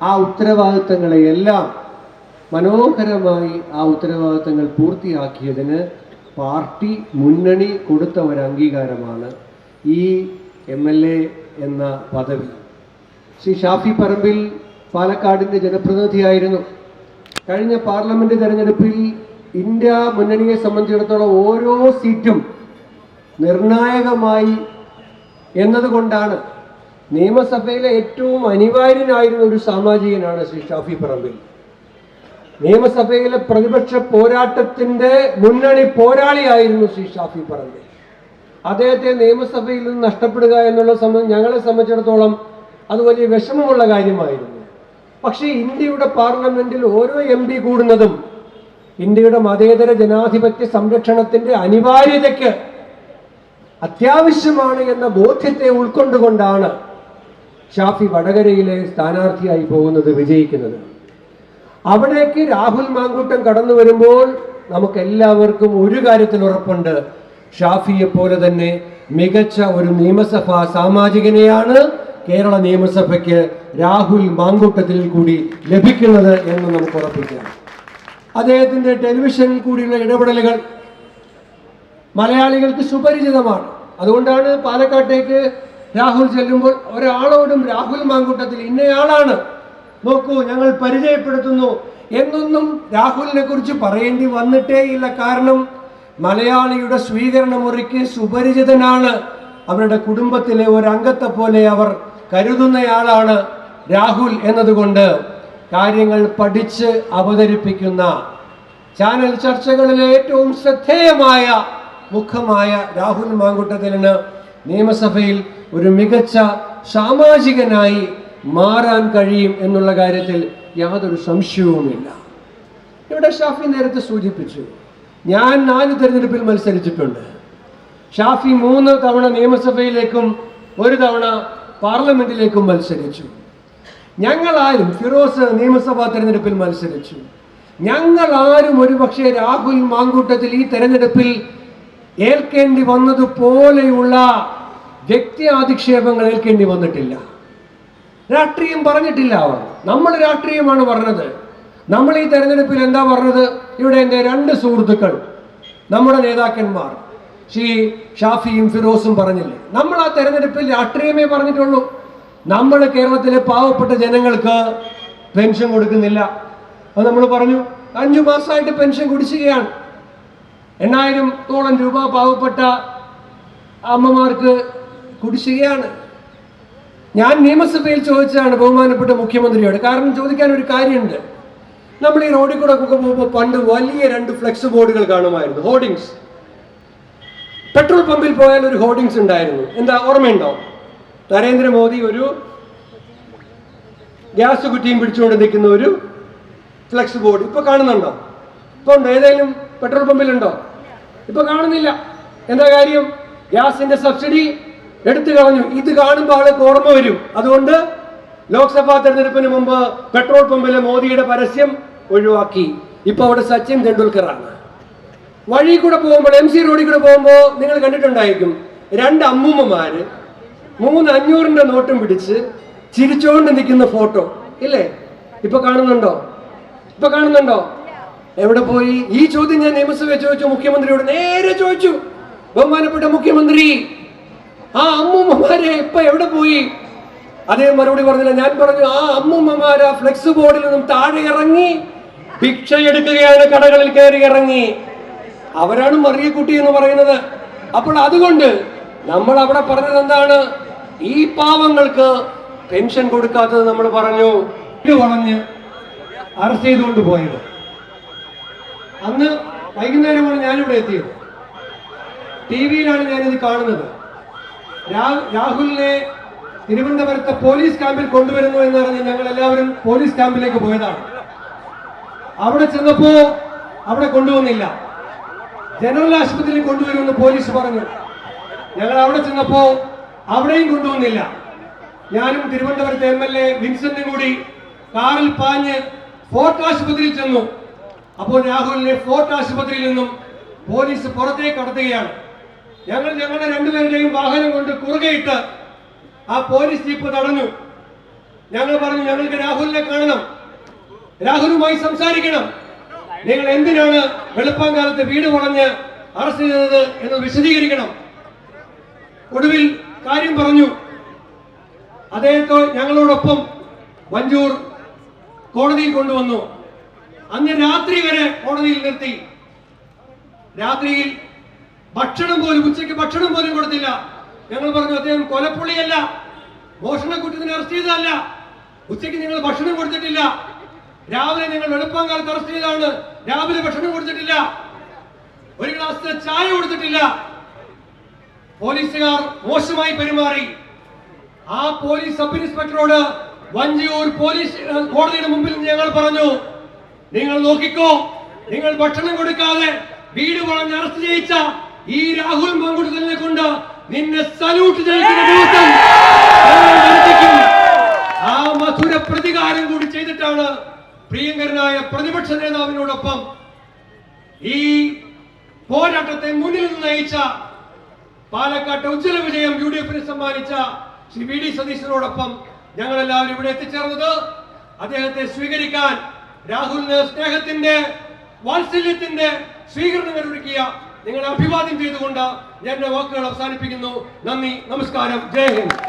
ആ ഉത്തരവാദിത്തങ്ങളെയെല്ലാം മനോഹരമായി ആ ഉത്തരവാദിത്തങ്ങൾ പൂർത്തിയാക്കിയതിന് പാർട്ടി മുന്നണി കൊടുത്ത ഒരു അംഗീകാരമാണ് ഈ എം എൽ എ എന്ന പദവി. ശ്രീ ഷാഫി പറമ്പിൽ പാലക്കാടിന്റെ ജനപ്രതിനിധിയായിരുന്നു. കഴിഞ്ഞ പാർലമെന്റ് തെരഞ്ഞെടുപ്പിൽ ഇന്ത്യ മുന്നണിയെ സംബന്ധിച്ചിടത്തോളം ഓരോ സീറ്റും നിർണായകമായി എന്നതുകൊണ്ടാണ് നിയമസഭയിലെ ഏറ്റവും അനിവാര്യനായിരുന്ന ഒരു സാമാജികനാണ് ശ്രീ ഷാഫി പറമ്പിൽ. നിയമസഭയിലെ പ്രതിപക്ഷ പോരാട്ടത്തിന്റെ മുന്നണി പോരാളിയായിരുന്നു ശ്രീ ഷാഫി പറമ്പിൽ. അദ്ദേഹത്തെ നിയമസഭയിൽ നിന്ന് നഷ്ടപ്പെടുക എന്നുള്ള സംബന്ധം ഞങ്ങളെ സംബന്ധിച്ചിടത്തോളം അത് വലിയ വിഷമമുള്ള കാര്യമായിരുന്നു. പക്ഷേ ഇന്ത്യയുടെ പാർലമെന്റിൽ ഓരോ എം പി കൂടുന്നതും ഇന്ത്യയുടെ മതേതര ജനാധിപത്യ സംരക്ഷണത്തിന്റെ അനിവാര്യതയ്ക്ക് അത്യാവശ്യമാണ് എന്ന ബോധ്യത്തെ ഉൾക്കൊണ്ടുകൊണ്ടാണ് ഷാഫി വടകരയിലെ സ്ഥാനാർത്ഥിയായി പോകുന്നത് വിജയിക്കുന്നത്. അവിടേക്ക് രാഹുൽ മാങ്കൂട്ടം കടന്നു വരുമ്പോൾ നമുക്ക് എല്ലാവർക്കും ഒരു കാര്യത്തിൽ ഉറപ്പുണ്ട്. ഷാഫിയെ പോലെ തന്നെ മികച്ച ഒരു നിയമസഭാ സാമാജികനെയാണ് കേരള നിയമസഭയ്ക്ക് രാഹുൽ മാങ്കൂട്ടത്തിൽ കൂടി ലഭിക്കുന്നത് എന്ന് നമുക്ക് ഉറപ്പിക്കാം. അദ്ദേഹത്തിന്റെ ടെലിവിഷനിൽ കൂടിയുള്ള ഇടപെടലുകൾ മലയാളികൾക്ക് സുപരിചിതമാണ്. അതുകൊണ്ടാണ് പാലക്കാട്ടേക്ക് രാഹുൽ ചെല്ലുമ്പോൾ ഒരാളോടും രാഹുൽ മാങ്കൂട്ടത്തിൽ ഇന്നയാളാണ്. നോക്കൂ ഞങ്ങൾ പരിചയപ്പെടുത്തുന്നു. എന്നൊന്നും രാഹുലിനെ കുറിച്ച് പറയേണ്ടി വന്നിട്ടേ ഇല്ല. കാരണം മലയാളിയുടെ സ്വീകരണ മുറിക്ക് സുപരിചിതനാണ്. അവരുടെ കുടുംബത്തിലെ ഒരു അംഗത്തെ പോലെ അവർ കരുതുന്നയാളാണ് രാഹുൽ എന്നതുകൊണ്ട് കാര്യങ്ങൾ പഠിച്ച് അവതരിപ്പിക്കുന്ന ചാനൽ ചർച്ചകളിലെ ഏറ്റവും ശ്രദ്ധേയമായ മുഖമായ രാഹുൽ മാങ്കുട്ടത്തിലിന് നിയമസഭയിൽ ഒരു മികച്ച സാമാജികനായി മാറാൻ കഴിയും എന്നുള്ള കാര്യത്തിൽ യാതൊരു സംശയവുമില്ല. ഇവിടെ ഷാഫി നേരത്തെ സൂചിപ്പിച്ചു ഞാൻ നാല് തെരഞ്ഞെടുപ്പിൽ മത്സരിച്ചിട്ടുണ്ട്. ഷാഫി മൂന്ന് തവണ നിയമസഭയിലേക്കും ഒരു തവണ പാർലമെന്റിലേക്കും മത്സരിച്ചു. ഞങ്ങളാരും ഫിറോസ് നിയമസഭാ തെരഞ്ഞെടുപ്പിൽ മത്സരിച്ചു. ഞങ്ങൾ ആരും ഒരുപക്ഷെ രാഹുൽ മാങ്കൂട്ടത്തിൽ ഈ തെരഞ്ഞെടുപ്പിൽ ഏൽക്കേണ്ടി വന്നതുപോലെയുള്ള വ്യക്തി ആധിക്ഷേപങ്ങൾ ഏൽക്കേണ്ടി വന്നിട്ടില്ല. രാഷ്ട്രീയം പറഞ്ഞിട്ടില്ല അവർ. നമ്മൾ രാഷ്ട്രീയമാണ് പറഞ്ഞത്. നമ്മൾ ഈ തെരഞ്ഞെടുപ്പിൽ എന്താ പറഞ്ഞത്? ഇവിടെ എന്റെ രണ്ട് സുഹൃത്തുക്കൾ നമ്മുടെ നേതാക്കന്മാർ ശ്രീ ഷാഫിയും ഫിറോസും പറഞ്ഞില്ലേ? നമ്മൾ ആ തെരഞ്ഞെടുപ്പിൽ രാഷ്ട്രീയമേ പറഞ്ഞിട്ടുള്ളൂ. നമ്മൾ കേരളത്തിലെ പാവപ്പെട്ട ജനങ്ങൾക്ക് പെൻഷൻ കൊടുക്കുന്നില്ല. അത് നമ്മൾ പറഞ്ഞു. അഞ്ചു മാസമായിട്ട് പെൻഷൻ കുടിശ്ശികയാണ്. എണ്ണായിരം തോളം രൂപ പാവപ്പെട്ട അമ്മമാർക്ക് കുടിശ്ശികയാണ്. ഞാൻ നിയമസഭയിൽ ചോദിച്ചതാണ് ബഹുമാനപ്പെട്ട മുഖ്യമന്ത്രിയോട് കാരണം ചോദിക്കാൻ ഒരു കാര്യമുണ്ട്. നമ്മൾ ഈ റോഡിൽ കൂടെ പോകുമ്പോൾ പണ്ട് വലിയ രണ്ട് ഫ്ലെക്സ് ബോർഡുകൾ കാണുമായിരുന്നു ഹോർഡിങ്സ്. പെട്രോൾ പമ്പിൽ പോയാൽ ഒരു ഹോർഡിങ്സ് ഉണ്ടായിരുന്നു. എന്താ ഓർമ്മയുണ്ടോ? നരേന്ദ്രമോദി ഒരു ഗ്യാസ് കുറ്റിയും പിടിച്ചുകൊണ്ട് നിൽക്കുന്ന ഒരു ഫ്ലെക്സ് ബോർഡ് ഇപ്പൊ കാണുന്നുണ്ടോ? ഇപ്പൊ ഉണ്ടോ? ഏതെങ്കിലും പെട്രോൾ പമ്പിലുണ്ടോ? ഇപ്പൊ കാണുന്നില്ല. എന്താ കാര്യം? ഗ്യാസിന്റെ സബ്സിഡി എടുത്തു കളഞ്ഞു. ഇത് കാണുമ്പോൾ ആൾക്ക് ഓർമ്മ വരും. അതുകൊണ്ട് ലോക്സഭാ തെരഞ്ഞെടുപ്പിന് മുമ്പ് പെട്രോൾ പമ്പിലെ മോദിയുടെ പരസ്യം ഒഴിവാക്കി. ഇപ്പൊ അവിടെ സച്ചിൻ തെണ്ടുൽക്കറാണ് വഴി കൂടെ പോകുമ്പോൾ എം സി റോഡിൽ കൂടെ പോകുമ്പോൾ നിങ്ങൾ കണ്ടിട്ടുണ്ടായിരിക്കും. രണ്ട് അമ്മൂമ്മമാര് മൂന്ന് അഞ്ഞൂറിന്റെ നോട്ടും പിടിച്ച് ചിരിച്ചുകൊണ്ട് നിൽക്കുന്ന ഫോട്ടോ. ഇല്ലേ? ഇപ്പൊ കാണുന്നുണ്ടോ? ഇപ്പൊ കാണുന്നുണ്ടോ? എവിടെ പോയി? ഈ ചോദ്യം ഞാൻ നിയമസഭയിൽ ചോദിച്ചു മുഖ്യമന്ത്രിയോട് നേരെ ചോദിച്ചു. ബഹുമാനപ്പെട്ട മുഖ്യമന്ത്രി ആ അമ്മൂമ്മമാരെ ഇപ്പൊ എവിടെ പോയി? അതേ മറുപടി പറഞ്ഞില്ല. ഞാൻ പറഞ്ഞു ആ അമ്മൂമ്മമാര് ആ ഫ്ലെക്സ് ബോർഡിൽ നിന്നും താഴെ ഇറങ്ങി ഭിക്ഷ എടുക്കുകയാണ് കടകളിൽ കയറി ഇറങ്ങി. അവരാണ് മറിയക്കുട്ടി എന്ന് പറയുന്നത്. അപ്പോൾ അതുകൊണ്ട് നമ്മൾ അവിടെ പറഞ്ഞത് എന്താണ്? ഈ പാവങ്ങൾക്ക് പെൻഷൻ കൊടുക്കാത്തത് നമ്മൾ പറഞ്ഞു. വളഞ്ഞ് അറസ്റ്റ് ചെയ്തുകൊണ്ട് പോയത്. അന്ന് വൈകുന്നേരമാണ് ഞാനിവിടെ എത്തിയത്. ടി വിയിലാണ് ഞാനിത് കാണുന്നത്. രാഹുലിനെ തിരുവനന്തപുരത്തെ പോലീസ് ക്യാമ്പിൽ കൊണ്ടുവരുന്നു എന്ന് പറഞ്ഞ് ഞങ്ങൾ എല്ലാവരും പോലീസ് ക്യാമ്പിലേക്ക് പോയതാണ്. അവിടെ ചെന്നപ്പോ അവിടെ കൊണ്ടുവന്നില്ല. ജനറൽ ആശുപത്രിയിൽ കൊണ്ടുവരുമെന്ന് പോലീസ് പറഞ്ഞു. ഞങ്ങൾ അവിടെ ചെന്നപ്പോ അവിടെയും കൊണ്ടുവന്നില്ല. ഞാനും തിരുവനന്തപുരത്തെ എം എൽ എ വിൻസെന്റും കൂടി കാറിൽ പാഞ്ഞ് ഫോർട്ട് ആശുപത്രിയിൽ ചെന്നു. അപ്പോൾ രാഹുലിനെ ഫോർട്ട് ആശുപത്രിയിൽ നിന്നും പോലീസ് പുറത്തേക്ക് കടത്തുകയാണ്. ഞങ്ങൾ ഞങ്ങളുടെ രണ്ടുപേരുടെയും വാഹനം കൊണ്ട് കുറുകയിട്ട് ആ പോലീസ് ജീപ്പ് തടഞ്ഞു. ഞങ്ങൾ പറഞ്ഞു ഞങ്ങൾക്ക് രാഹുലിനെ കാണണം. രാഹുലുമായി സംസാരിക്കണം. നിങ്ങൾ എന്തിനാണ് വെളുപ്പാങ്കാലത്ത് വീട് കുറഞ്ഞ് അറസ്റ്റ് ചെയ്തത് എന്ന് വിശദീകരിക്കണം? ഒടുവിൽ കാര്യം പറഞ്ഞു. അദ്ദേഹത്തെ ഞങ്ങളോടൊപ്പം വഞ്ചൂർ കോടതിയിൽ കൊണ്ടുവന്നു. അന്ന് രാത്രി വരെ കോടതിയിൽ നിർത്തി. രാത്രിയിൽ ഭക്ഷണം പോലും ഉച്ചയ്ക്ക് ഭക്ഷണം പോലും കൊടുത്തില്ല. ഞങ്ങൾ പറഞ്ഞു അദ്ദേഹം കൊലപ്പുള്ളിയല്ല. മോഷണക്കുറ്റത്തിന് അറസ്റ്റ് ചെയ്തതല്ല. ഉച്ചയ്ക്ക് നിങ്ങൾ ഭക്ഷണം കൊടുത്തിട്ടില്ല. രാവിലെ നിങ്ങൾ വെളുപ്പാങ്കാലത്ത് അറസ്റ്റ് ചെയ്തതാണ്. രാവിലെ ഭക്ഷണം കൊടുത്തിട്ടില്ല. ഒരു ഗ്ലാസ് ചായ കൊടുത്തിട്ടില്ല. പോലീസുകാർ മോശമായി പെരുമാറി. ആ പോലീസ് സബ് ഇൻസ്പെക്ടറോട് വഞ്ചിയൂർ പോലീസ് കോടതിയുടെ മുമ്പിൽ ഞങ്ങൾ പറഞ്ഞു നിങ്ങൾ നോക്കിക്കോ. നിങ്ങൾ ഭക്ഷണം കൊടുക്കാതെ വീട് വളഞ്ഞ് അറസ്റ്റ് ചെയ്യിച്ച ഈ രാഹുൽ മങ്കുട്ടലിനെ കൊണ്ട് നിന്നെ സല്യൂട്ട് ചെയ്യിക്കുന്ന ദിവസം ആ മധുര പ്രതികാരം കൂടി ചെയ്തിട്ടാണ് പ്രിയങ്കരനായ പ്രതിപക്ഷ നേതാവിനോടൊപ്പം ഈ പോരാട്ടത്തെ മുന്നിൽ നിന്ന് നയിച്ച പാലക്കാട്ടെ ഉജ്ജ്വല വിജയം യു ഡി എഫിന് സമ്മാനിച്ച ശ്രീ വി ഡി സതീശനോടൊപ്പം ഞങ്ങൾ എല്ലാവരും ഇവിടെ എത്തിച്ചേർന്നത് അദ്ദേഹത്തെ സ്വീകരിക്കാൻ രാഹുലിന് സ്നേഹത്തിന്റെ വാത്സല്യത്തിന്റെ സ്വീകരണങ്ങൾ ഒരുക്കിയ നിങ്ങളെ അഭിവാദ്യം ചെയ്തുകൊണ്ട് ഞാൻ വാക്കുകൾ അവസാനിപ്പിക്കുന്നു. നന്ദി നമസ്കാരം. ജയ് ഹിന്ദ്.